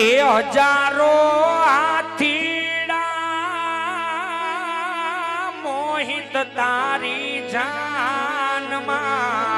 એ હજારો હાથીડા મોહિત તારી જાનમાં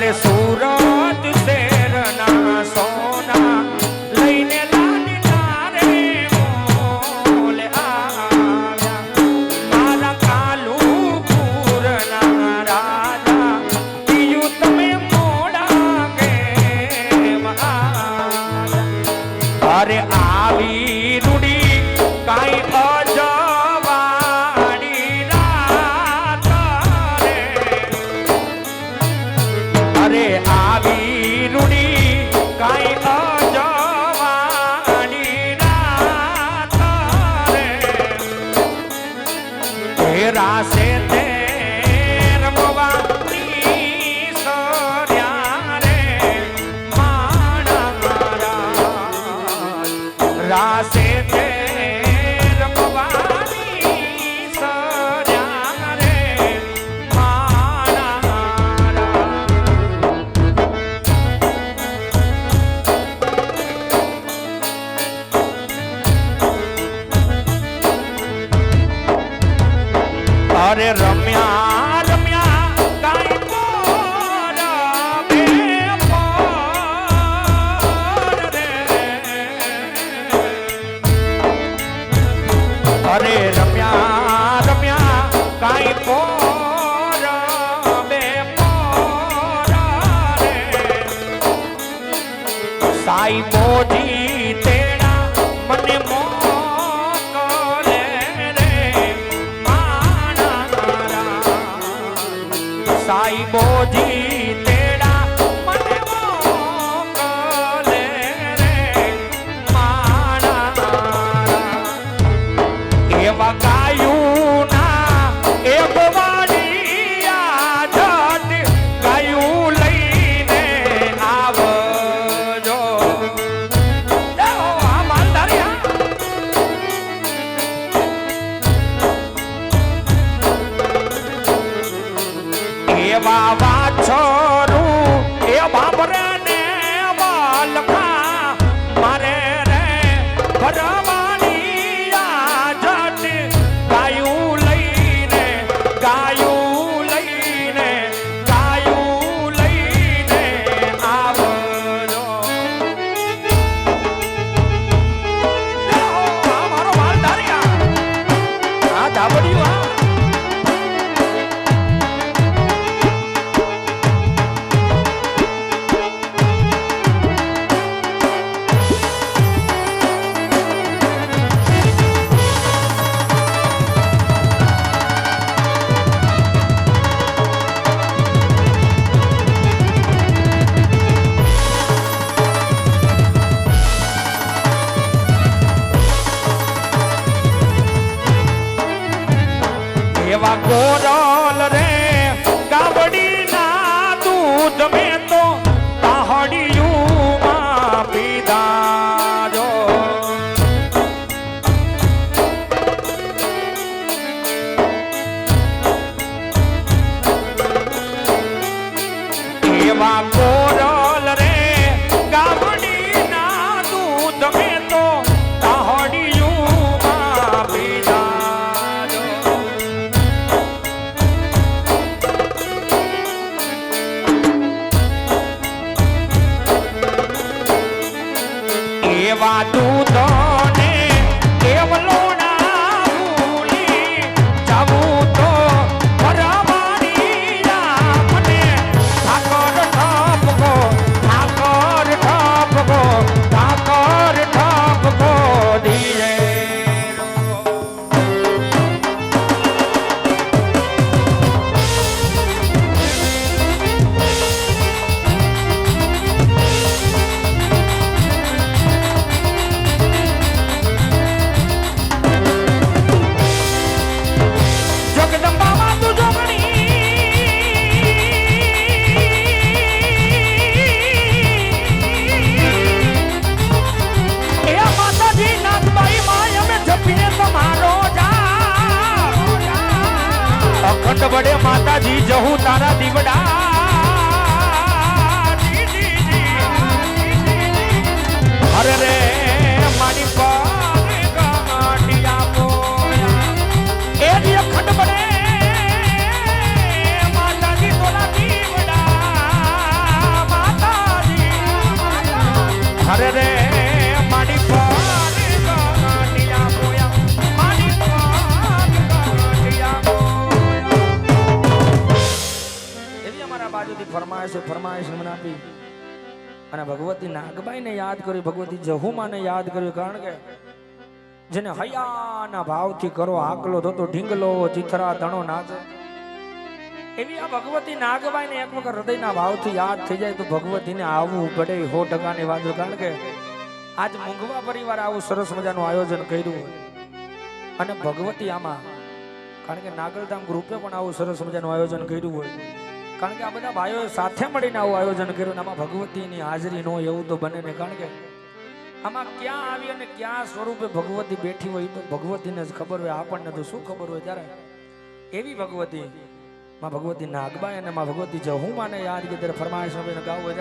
અરે સુરત मोटी એવા ફરમાઈશ ફરમાઈશ મને આપી. અને ભગવતી નાગબાઈને યાદ કર્યું, ભગવતી જહુમાને યાદ કર્યું, કારણ કે જેને હૈયાના ભાવથી કરો આકલો થતો ઢીંગલો, ચિથરા, ધણો નાચે એવી આ ભગવતી નાગબાઈને એક વખત હૃદયના ભાવથી યાદ થઈ જાય તો ભગવતીને આવવું પડે સો ટકાની વાત કારણ કે આજ મુંગવા પરિવાર આવું સરસ મજાનું આયોજન કર્યું હોય. અને ભગવતી આમાં, કારણ કે નાગલધામ ગ્રુપે પણ આવું સરસ મજાનું આયોજન કર્યું હોય. કારણ કે આ બધા ભાઈઓએ સાથે મળીને આવું આયોજન કર્યું આમાં ભગવતીની હાજરી ન હોય એવું તો બને ને કારણ કે આમાં ક્યાં આવી અને ક્યાં સ્વરૂપે ભગવતી બેઠી હોય તો ભગવતીને જ ખબર હોય, આપણને તો શું ખબર હોય ત્યારે. એવી ભગવતી માં ભગવતી નાગબાઈ અને માં ભગવતી જહુમાને યાદ કે ત્યારે ને ગાવું હોય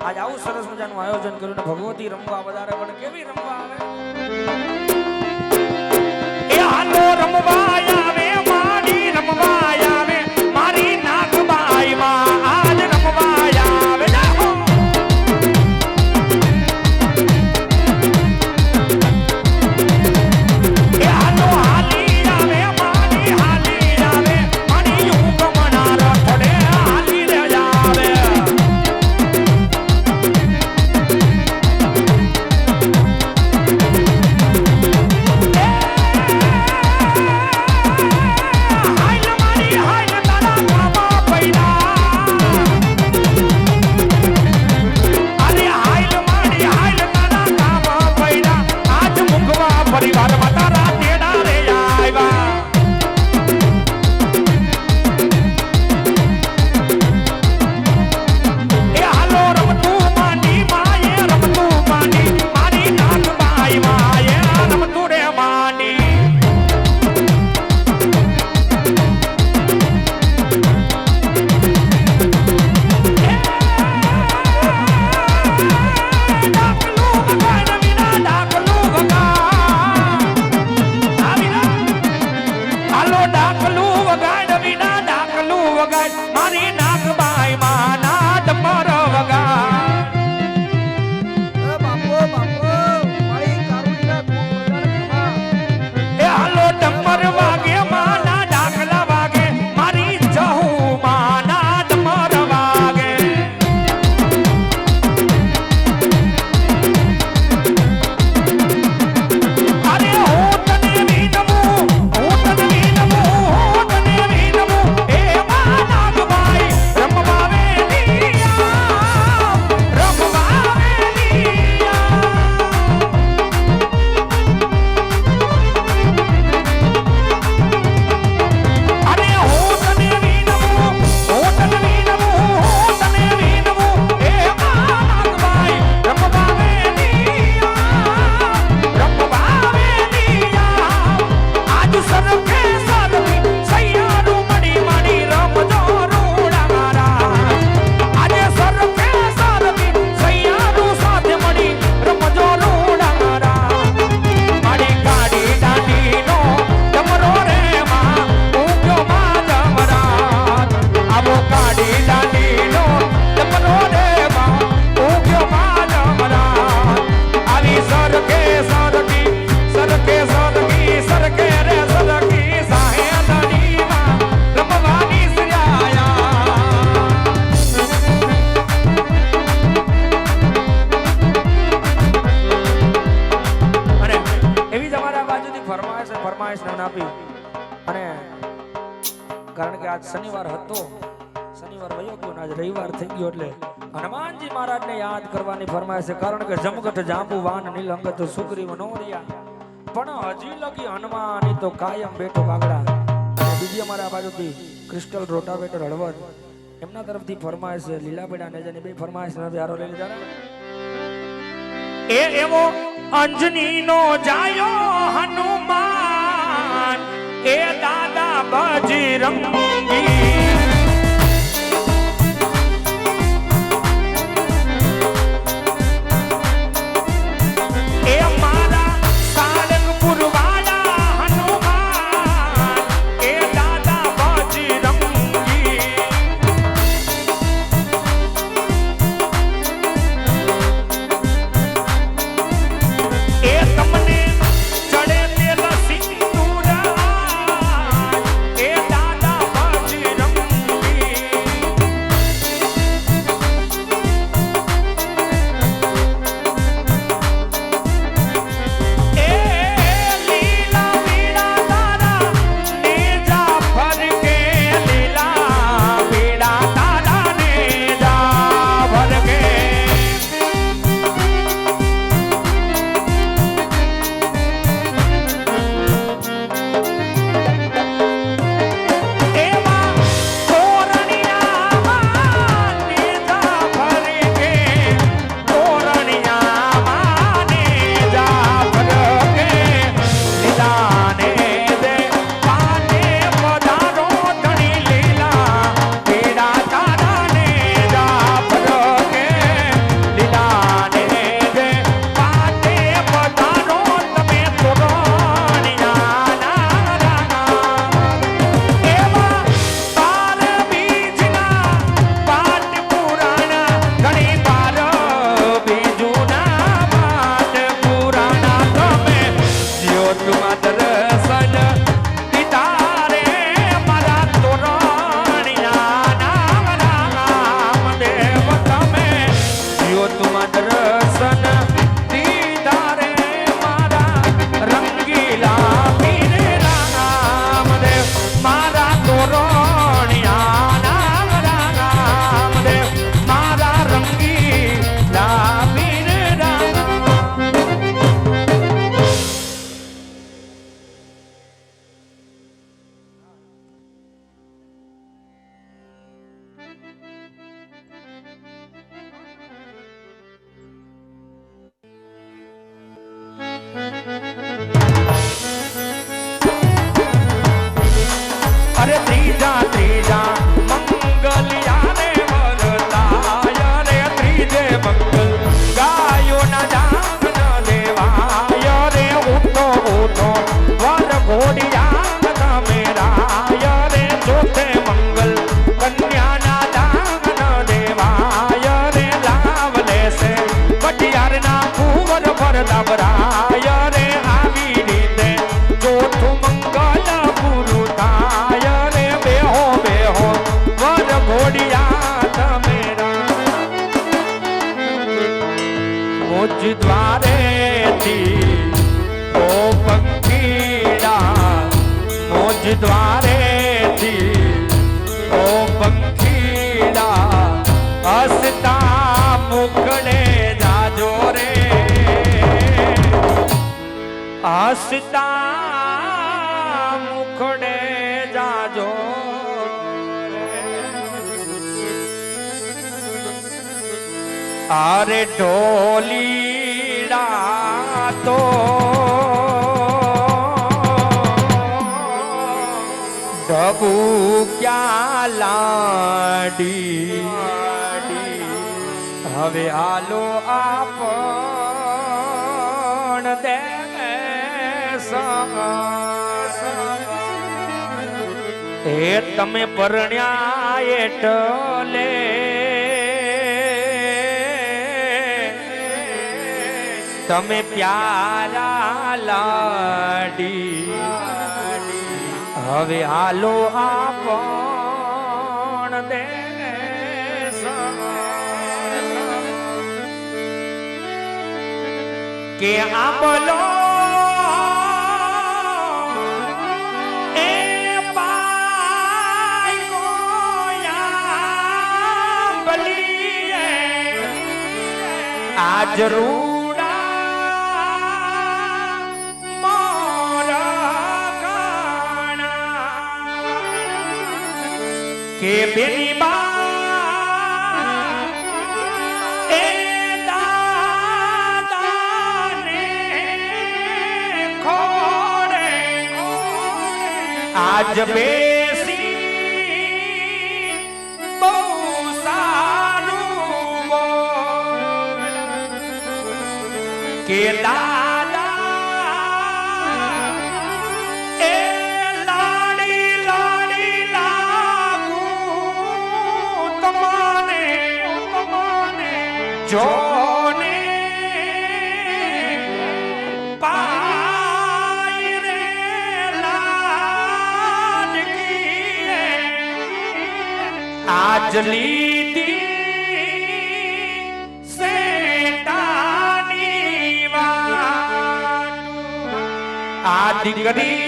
આજ આવું સરસ મજાનું આયોજન કર્યું ને ભગવતી રમવા વધારે પણ કેવી રમવા આવે? એ હાલો રમવા bang bang થઈ ગયો એટલે હનુમાનજી મહારાજને યાદ કરવાની ફરમાય છે, કારણ કે જમગઠ જાંબુ વાન નીલંગત સુગ્રીવ નો રહ્યા પણ હજી લગી હનુમાન તો કાયમ બેઠો વાગડા. બીજી અમારા બાજુથી ક્રિસ્ટલ રોટાવેટર હળવદ. એમના તરફથી ફરમાય છે લીલાબેડા ને જેની બે ફરમાય છે હારો લઈ લીધા એ એવો અંજની નો જાયો હનુમાન. એ દાદા બજરંગી dabra અરે ઢોલીડા તો. ડબુ ક્યાં લાડી? હવે આલો આપણ દે એ તમે પરણ્યા એટલે તમે પ્યારા લાડી હવે આલો આપણ દે કે આંબલો એ બેની બા એ દાદાને ખોડે. આજ બેસી બહુ સારું કે દાદા જોને પાય રે લાડકીએ આજ લીધી સેટાની વાટ આ દીકરી